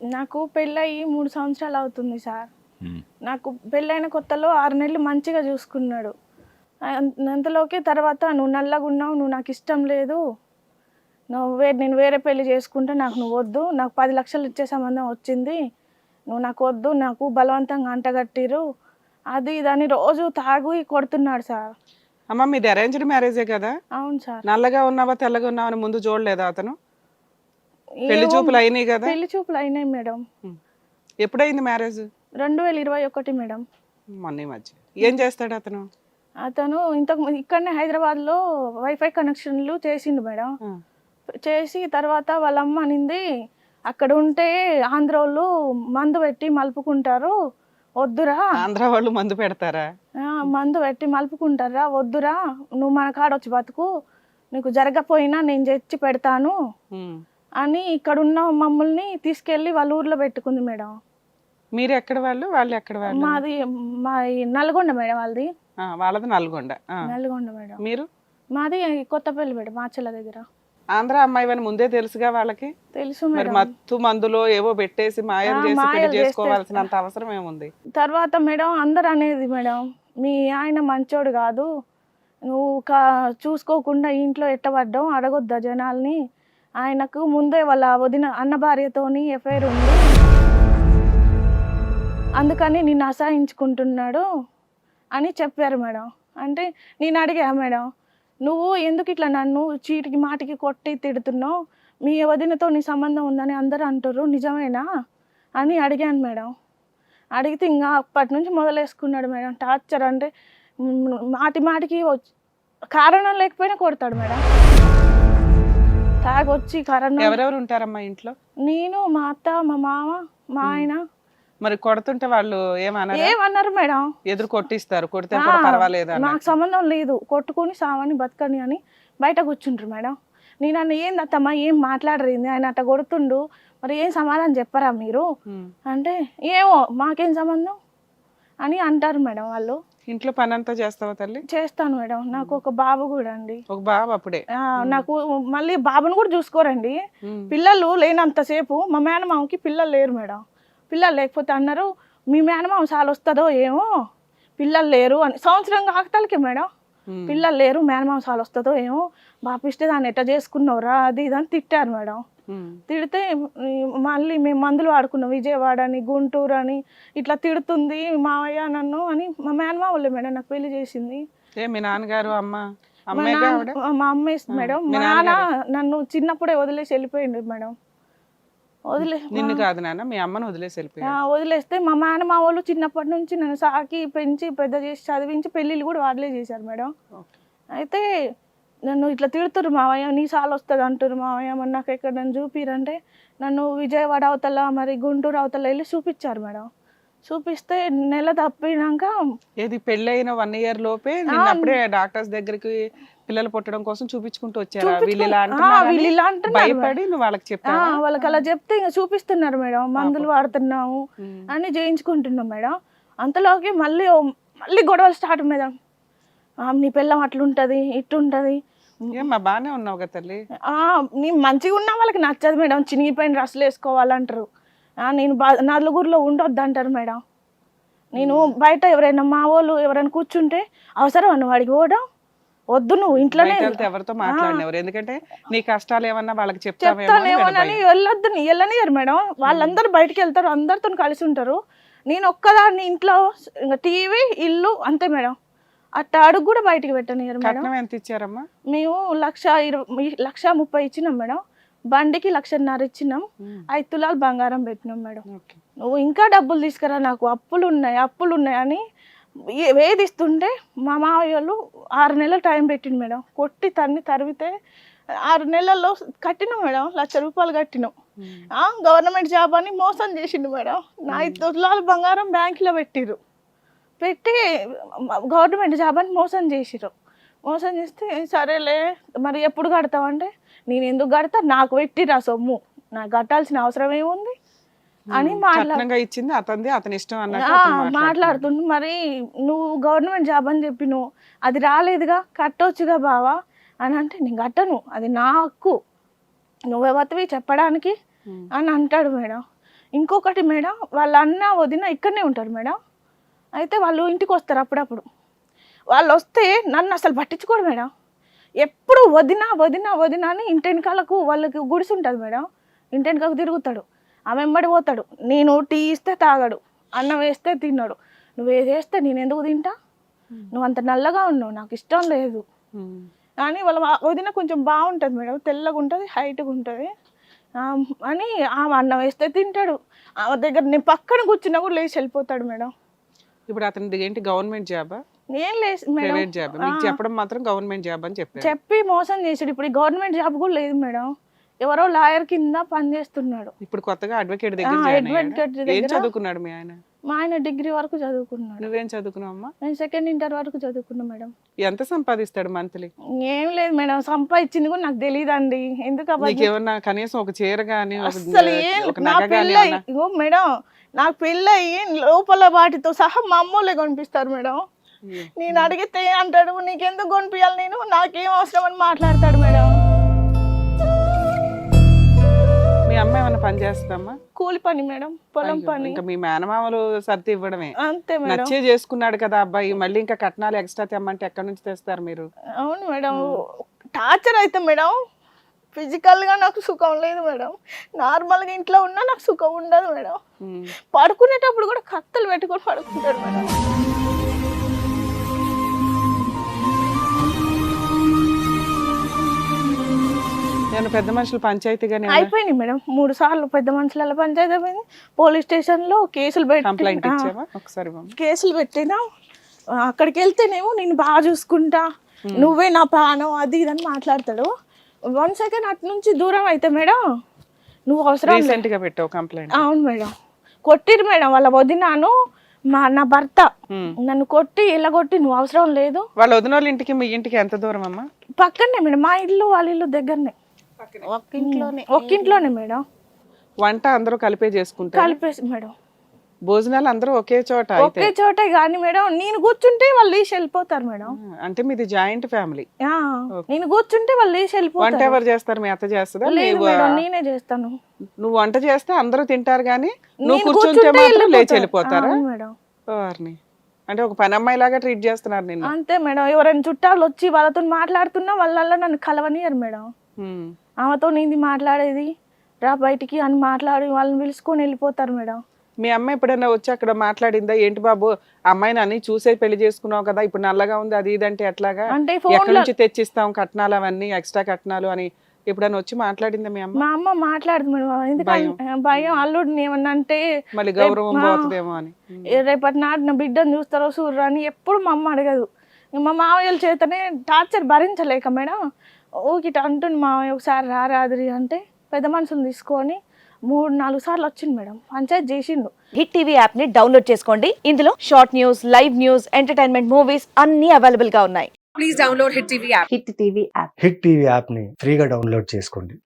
నాకు పెళ్ళయి మూడు సంవత్సరాలు అవుతుంది సార్. నాకు పెళ్ళైన కొత్తలో ఆరు నెలలు మంచిగా చూసుకున్నాడు. అంతలోకి తర్వాత నువ్వు నల్లగా ఉన్నావు నువ్వు నాకు ఇష్టం లేదు. నువ్వు వే నేను వేరే పెళ్ళి చేసుకుంటే నాకు నువ్వు వద్దు. నాకు పది లక్షలు ఇచ్చే సంబంధం వచ్చింది. నువ్వు నాకు వద్దు నాకు బలవంతంగా అంటగట్టిరు అది దాన్ని రోజు తాగి కొడుతున్నాడు సార్. అమ్మ మీది అరేంజ్డ్ మ్యారేజే కదా? అవును సార్. నల్లగా ఉన్నావా తెల్లగా ఉన్నావా అని ముందు చూడలేదా అతను? పెళ్ళి చూపులు అయినాయి కదా? పెళ్ళి చూపులు అయినాయి మేడం. ఎప్పుడైంది మ్యారేజ్? రెండు వేల ఇరవై ఒకటి మేడం. మొన్న మధ్య. ఏం చేస్తాడు అతను? అతను ఇంతకు ఇక్కడనే హైదరాబాద్లో వైఫై కనెక్షన్లు చేసిండు మేడం. చేసి తర్వాత వాళ్ళ అమ్మ అనింది అక్కడ ఉంటే ఆంధ్రోళ్ళు మందు పెట్టి మలుపుకుంటారు వద్దురా. ఆంధ్ర వాళ్ళు మందు పెడతారా? మందు పెట్టి మలుపుకుంటారా వద్దురా నువ్వు మన కాడ వచ్చి బతుకు నీకు జరగపోయినా నేను తెచ్చి పెడతాను. అని ఇక్కడ ఉన్న మమ్మల్ని తీసుకెళ్ళి వాళ్ళ ఊర్లో పెట్టుకుంది మేడం. మీరు ఎక్కడ వాళ్ళు? వాళ్ళు ఎక్కడ వాళ్ళు? మాది మా నల్గొండ మేడం వాళ్ళది. ఆ, వాళ్ళది నల్గొండ. ఆ. నల్గొండ మేడం. మీరు? మాది కొత్తపల్లి మేడం మాచల దగ్గర. ఆంధ్ర అమ్మాయి అని ముందే తెలుసుగా వాళ్ళకి? తెలుసు మరి మేడం. మత్తు మందులో ఏవో పెట్టేసి మాయం ఆ, చేసి పెళ్ళి చేసుకోవాల్సినంత అవసరం ఏముంది? తర్వాత మేడం అందరు అనేది మేడం మీ ఆయన మంచోడు కాదు. నువ్వు కా చూసుకోకుండా ఇంట్లో ఎట్టబడ్డావు? అడగొద్దా జనాల్ని? ఆయనకు ముందే వాళ్ళ వదిన అన్న భార్యతోని ఎఫ్ఐఆర్ ఉంది. అందుకని నిన్ను అసహించుకుంటున్నాడు అని చెప్పారు మేడం. అంటే నేను అడిగా మేడం నువ్వు ఎందుకు ఇట్లా నన్ను చీటికి మాటికి కొట్టి తిడుతున్నావు? మీ వదినతో నీ సంబంధం ఉందని అందరూ అంటారు నిజమేనా? అని అడిగాను మేడం. అడిగితే ఇంకా అప్పటి నుంచి మొదలేసుకున్నాడు మేడం. టార్చర్ అంటే మాటి మాటికి వచ్చి కారణం లేకపోయినా కొడతాడు మేడం. తాగొచ్చి కారణం ఎవరెవరు ఉంటారమ్మా ఇంట్లో? నేను మా అత్త మా మామ మా ఆయన. మరి కొడుతుంటే వాళ్ళు ఏమనరా? ఏమన్నారు మేడం? ఎదురు కొట్టిస్తారు. కొడితే పర్వాలేదు నాకు సంబంధం లేదు. కొట్టుకొని సావని బతకని అని బయట కూర్చుంటారు మేడం. నేను అన్న ఏంది అత్తమ్మ ఏం మాట్లాడరేంది ఆయన అట్ట కొడుతుండు? మరి ఏం సమాధానం చెప్పరా మీరు. అంటే ఏమో మాకేం సంబంధం? అని అంటారు మేడం వాళ్ళు. ఇంట్లో పని అంతా చేస్తావా తల్లి? చేస్తాను మేడం. నాకు ఒక బాబు కూడా అండి. ఒక బాబు అప్పుడే. నాకు మళ్ళీ బాబుని కూడా చూసుకోరండి. పిల్లలు లేనంతసేపు మా మేనమామకి పిల్లలు లేరు మేడం. పిల్లలు లేకపోతే అన్నారు మీ మేనమామ సాలు వస్తుందో ఏమో పిల్లలు లేరు అని. సంవత్సరం కాకతాలకి మేడం. పిల్లలు లేరు మేనమామ సాలు వస్తుందో ఏమో బాపిస్తే దాన్ని ఎట్ట చేసుకున్నావురా? అది ఇది అని తిట్టారు మేడం. తిడితే మళ్ళీ మేము మందులు వాడుకున్నాం. విజయవాడ అని గుంటూరు అని ఇట్లా తిడుతుంది మావయ్య నన్ను అని మా మేనమామ వాళ్ళే మేడం నాకు పెళ్ళి చేసింది. ఏ మీ నాన్నగారు అమ్మ? మా అమ్మ మేడం. మీ నాన్న నన్ను చిన్నప్పుడే వదిలేసి వెళ్ళిపోయిండు మేడం. వదిలే నిన్ను కాదు నాన్న మీ అమ్మను వదిలేసి వెళ్ళిపోయా ఆ, వదిలేస్తే మా నాన్న మా వాళ్ళు చిన్నప్పటి నుంచి నన్ను సాకి పెంచి పెద్ద చేసి చదివించి పెళ్ళిళ్ళు కూడా వాళ్ళే చేశారు మేడం. అయితే నన్ను ఇట్లా తిడుతురు మావయ్య నీ సాలు వస్తుంది అంటారు మావయ్య మరి నాకు ఎక్కడ నన్ను చూపిరంటే నన్ను విజయవాడ అవతల మరి గుంటూరు అవతల వెళ్ళి చూపించారు మేడం. చూపిస్తే నెల తప్పినాక ఏది పెళ్ళైన వన్ ఇయర్ లోపే అప్పుడే డాక్టర్స్ దగ్గరికి పిల్లలు పుట్టడం కోసం చూపించుకుంటూ వచ్చారా? వీళ్ళు ఇలా అంటున్నారు భయపడి నువ్వు వాళ్ళకి చెప్పావా? వాళ్ళకి అలా చెప్తే ఇంకా చూపిస్తున్నారు మేడం. మందులు వాడుతున్నాము. అని చేయించుకుంటున్నాం మేడం. అంతలోకి మళ్ళీ మళ్ళీ గొడవలు స్టార్ట్ మేడం. నీ పిల్లం అట్లుంటది ఇట్లుంటది ఏమ్మా బాగానే ఉన్నావు కదా తల్లి. ఆ, నీ మంచిగా ఉన్న వాళ్ళకి నచ్చదు మేడం. చినిగిపోయిన డ్రెస్సులు వేసుకోవాలంటారు. ఆ, నేను బా నలుగురిలో ఉండొద్దు అంటారు మేడం. నేను బయట ఎవరైనా మా వాళ్ళు ఎవరైనా కూర్చుంటే అవసరం అన్న వాడికి పోవడం వద్దు నువ్వు ఇంట్లోనే ఎవరితో మాట్లాడినెవరు? ఎందుకంటే నీ కష్టాలు ఏమన్నా వాళ్ళకి అని చెప్తానేమోనని. వెళ్ళొద్దు వెళ్ళనియరు మేడం. వాళ్ళందరూ బయటికి వెళ్తారు అందరితో కలిసి ఉంటారు. నేను ఒక్కదాన్ని ఇంట్లో ఇంకా టీవీ ఇల్లు అంతే మేడం. అట్ట అడుగు కూడా బయటికి పెట్టనియరు మేడం. కట్నం ఎంత ఇచ్చారమ్మా? మేము లక్ష ఇరవై లక్ష ముప్పై ఇచ్చినాం మేడం. బండికి లక్షన్నర ఇచ్చినాం. ఉమ్. ఐదు తులాలు బంగారం పెట్టినాం మేడం. ఓకే. నువ్వు ఇంకా డబ్బులు తీసుకురా నాకు అప్పులు ఉన్నాయి అప్పులు ఉన్నాయి అని ఏ- వేధిస్తుంటే మా మావయ్య వాళ్ళు ఆరు నెలలు టైం పెట్టిండు మేడం. కొట్టి తన్ని తరివితే ఆరు నెలల్లో కట్టినాం మేడం. లక్ష రూపాయలు కట్టినాం. ఉమ్. ఆ, గవర్నమెంట్ జాబ్ అని మోసం చేసిండు మేడం. నా ఐదు తులాలు బంగారం బ్యాంకులో పెట్టిర్రు. పెట్టి గవర్నమెంట్ జాబ్ అని మోసం చేసిర్రు. మోసం చేస్తే సరేలే మరి ఎప్పుడు కడతావంటే నేను ఎందుకు కడతా? నాకు పెట్టిరా సొమ్ము. నాకు కట్టాల్సిన అవసరం ఏముంది? అని ఇచ్చింది అతనిది అతని ఇష్టం. మాట్లాడుతుండు. మరి నువ్వు గవర్నమెంట్ జాబ్ అని చెప్పి నువ్వు అది రాలేదుగా కట్టొచ్చుగా బావా? అని అంటే నేను కట్టను అది నా హక్కు. నువ్వెవతివి చెప్పడానికి. అని అంటాడు మేడం. ఇంకొకటి మేడం వాళ్ళ అన్న వదిన ఇక్కడనే ఉంటారు మేడం. అయితే వాళ్ళు ఇంటికి వస్తారు అప్పుడప్పుడు. వాళ్ళు వస్తే నన్ను అసలు పట్టించుకోడు మేడం. ఎప్పుడు వదిన వదిన వదిన అని ఇంటి వెనకాలకు వాళ్ళకి గుడిసి ఉంటుంది మేడం. ఇంటి వెనకాలకు తిరుగుతాడు. ఆమె వెంబడి పోతాడు. నేను టీ ఇస్తే తాగడు అన్నం వేస్తే తిన్నాడు. నువ్వు ఏది వేస్తే నేను ఎందుకు తింటా? నువ్వు అంత నల్లగా ఉన్నావు నాకు ఇష్టం లేదు. కానీ వాళ్ళ వదిన కొంచెం బాగుంటుంది మేడం. తెల్లగా ఉంటుంది హైట్గా ఉంటుంది. అని ఆమె అన్నం వేస్తే తింటాడు. ఆమె దగ్గర నేను పక్కన కూర్చున్నా కూడా లేచి వెళ్ళిపోతాడు మేడం. ఇప్పుడు అతనిది ఏంటి గవర్నమెంట్ జాబా? మేడం. Private job? మీకు. చెప్పడం మాత్రం గవర్నమెంట్ జాబ్ అని చెప్పారు. చెప్పి మోసం చేసాడు. ఇప్పుడు గవర్నమెంట్ జాబ్ కూడా లేదు మేడం. ఎవరో లాయర్ కింద పనిచేస్తున్నాడు ఇప్పుడు కొత్తగా అడ్వకేట్ దగ్గర అయ్యాడా? ఏం చదువుకున్నాడు మీ ఆయన? మా ఆయన డిగ్రీ వరకు చదువుకున్నాడు. నువ్వేం చదువుకున్నావు అమ్మా? నేను సెకండ్ ఇంటర్ వరకు చదువుకున్నా మేడం. ఎంత సంపాదిస్తాడు మంత్లీ? ఏం లేదు మేడం. సంపాదించింది కూడా నాకు తెలియదండి ఎందుకు అబద్ధం నీకేమన్నా కనీసం ఒక చీర గానీ ఒక అస్సలు ఏం ఒక నా నగ గానీ పెళ్ళ ఏమన్నా? ఇగో మేడం నాకు పెళ్ళయి లోపల వాటితో సహా మా అమ్మోళ్ళే కొనిపిస్తారు మేడం. నేను అడిగితే అంటాడు నీకెందుకు కొనిపించాలి నేను? నాకేం అవసరం అని మాట్లాడతాడు మేడం. మీ అమ్మ ఏమన్నా పని చేస్తుందమ్మా? కూలి పని మేడం పొలం పని. ఇంకా మీ మేనమామలు సర్ది ఇవ్వడమే. అంతే మేడం. నచ్చే చేసుకున్నాడు కదా అబ్బాయి మళ్ళీ ఇంకా కట్నాలు ఎక్స్ట్రా తెమ్మంటే ఎక్కడి నుంచి తెస్తారు మీరు? అవును మేడం టార్చర్ అయితే మేడం ఫిజికల్గా నాకు సుఖం లేదు మేడం. నార్మల్గా ఇంట్లో ఉన్నా నాకు సుఖం ఉండదు మేడం. ఉమ్. పడుకునేటప్పుడు కూడా కత్తలు పెట్టుకొని పడుకుంటాడు మేడం. నేను పెద్ద మనుషులు పంచాయతీగానే అయిపోయింది మేడం. మూడు సార్లు పెద్ద మనుషుల పంచాయతీ అయిపోయింది. పోలీస్ స్టేషన్లో కేసులు కంప్లైంట్ పెట్టి ఒకసారి. కేసులు పెట్టినా అక్కడికి వెళ్తేనేమో నేను బాగా చూసుకుంటా. నువ్వే నా ప్రాణం అది ఇది అని మాట్లాడతాడు. వన్ సెకండ్ అటు నుంచి దూరం అయితే మేడం నువ్వు అవసరం లేదు. రీసెంట్గా పెట్టావు కంప్లైంట్ అవును మేడం. కొట్టిరు మేడం వాళ్ళ వదినాను మా నా భర్త. నన్ను కొట్టి ఇలా కొట్టి నువ్వు అవసరం లేదు. వాళ్ళ వదిన వాళ్ళ ఇంటికి మీ ఇంటికి ఎంత దూరం అమ్మా? పక్కనే మేడం మా ఇల్లు వాళ్ళ ఇల్లు దగ్గరనే. ఒక్క ఇంట్లోనే ఒక్కింట్లోనే మేడం. వంట అందరూ కలిపే చేసుకుంటారు? కలిపేసి మేడం. భోజనాలు అందరూ ఒకే చోట ఒకే చోటే కానీ మేడం నేను కూర్చుంటే వాళ్ళు లేచి వెళ్ళిపోతారు మేడం. అంటే మీది జాయింట్ ఫ్యామిలీ. ఆ, నేను కూర్చుంటే వాళ్ళు లేచి వంట వెళ్ళిపోతారు ఎవరు చేస్తారు? మీ అత్త చేస్తుందా? లేదు మేడం నేనే చేస్తాను. నువ్వు వంట చేస్తే అందరూ తింటారు కానీ నువ్వు నేను కూర్చుంటే మాత్రం లేచి వెళ్ళిపోతారు. మేడం. వారిని అంటే ఒక పని అమ్మాయి లాగా ట్రీట్ చేస్తున్నారు నిన్ను. అంతే మేడం ఎవరైనా చుట్టాలు వచ్చి వాళ్ళతో మాట్లాడుతున్నా వాళ్ళ నన్ను కలవనియరు మేడం. ఆమెతో నీది మాట్లాడేది. రా బయటికి అని మాట్లాడి వాళ్ళని పిలుచుకొని వెళ్ళిపోతారు మేడం. మీ అమ్మ ఎప్పుడైనా వచ్చి అక్కడ మాట్లాడిందా? ఏంటి బాబు అమ్మాయిని అన్ని చూసే పెళ్ళి చేసుకున్నావు కదా ఇప్పుడు నల్లగా ఉంది అది ఇది అంటే ఎట్లాగా? అంటే ఎక్కడి నుంచి తెచ్చిస్తాం కట్నాలు అవన్నీ ఎక్స్ట్రా కట్నాలు అని ఎప్పుడైనా వచ్చి మాట్లాడిందా మీ అమ్మ? మా అమ్మ మాట్లాడదు మేడం ఎందుకంటే భయం. అల్లుడిని ఏమన్నా అంటే మళ్ళీ గౌరవం పోతుందేమో అని. రేపటి నాడు నా బిడ్డను చూస్తారో చూడరు అని ఎప్పుడు మా అమ్మ అడగదు. మా మామయ్యల చేతనే టార్చర్ భరించలేక మేడం ఊకిట అంటుంది మామయ్య ఒకసారి రారాదిరి అంటే పెద్ద మనుషులు తీసుకొని మూడు నాలుగు సార్లు వచ్చింది మేడం. పంచాయతీ చేసిండు. హిట్ టీవీ యాప్ని డౌన్లోడ్ చేసుకోండి. ఇందులో short news live news entertainment movies అన్ని అవైలబుల్గా ఉన్నాయి. హిట్ టీవీ యాప్ని ఫ్రీగా డౌన్లోడ్ చేసుకోండి.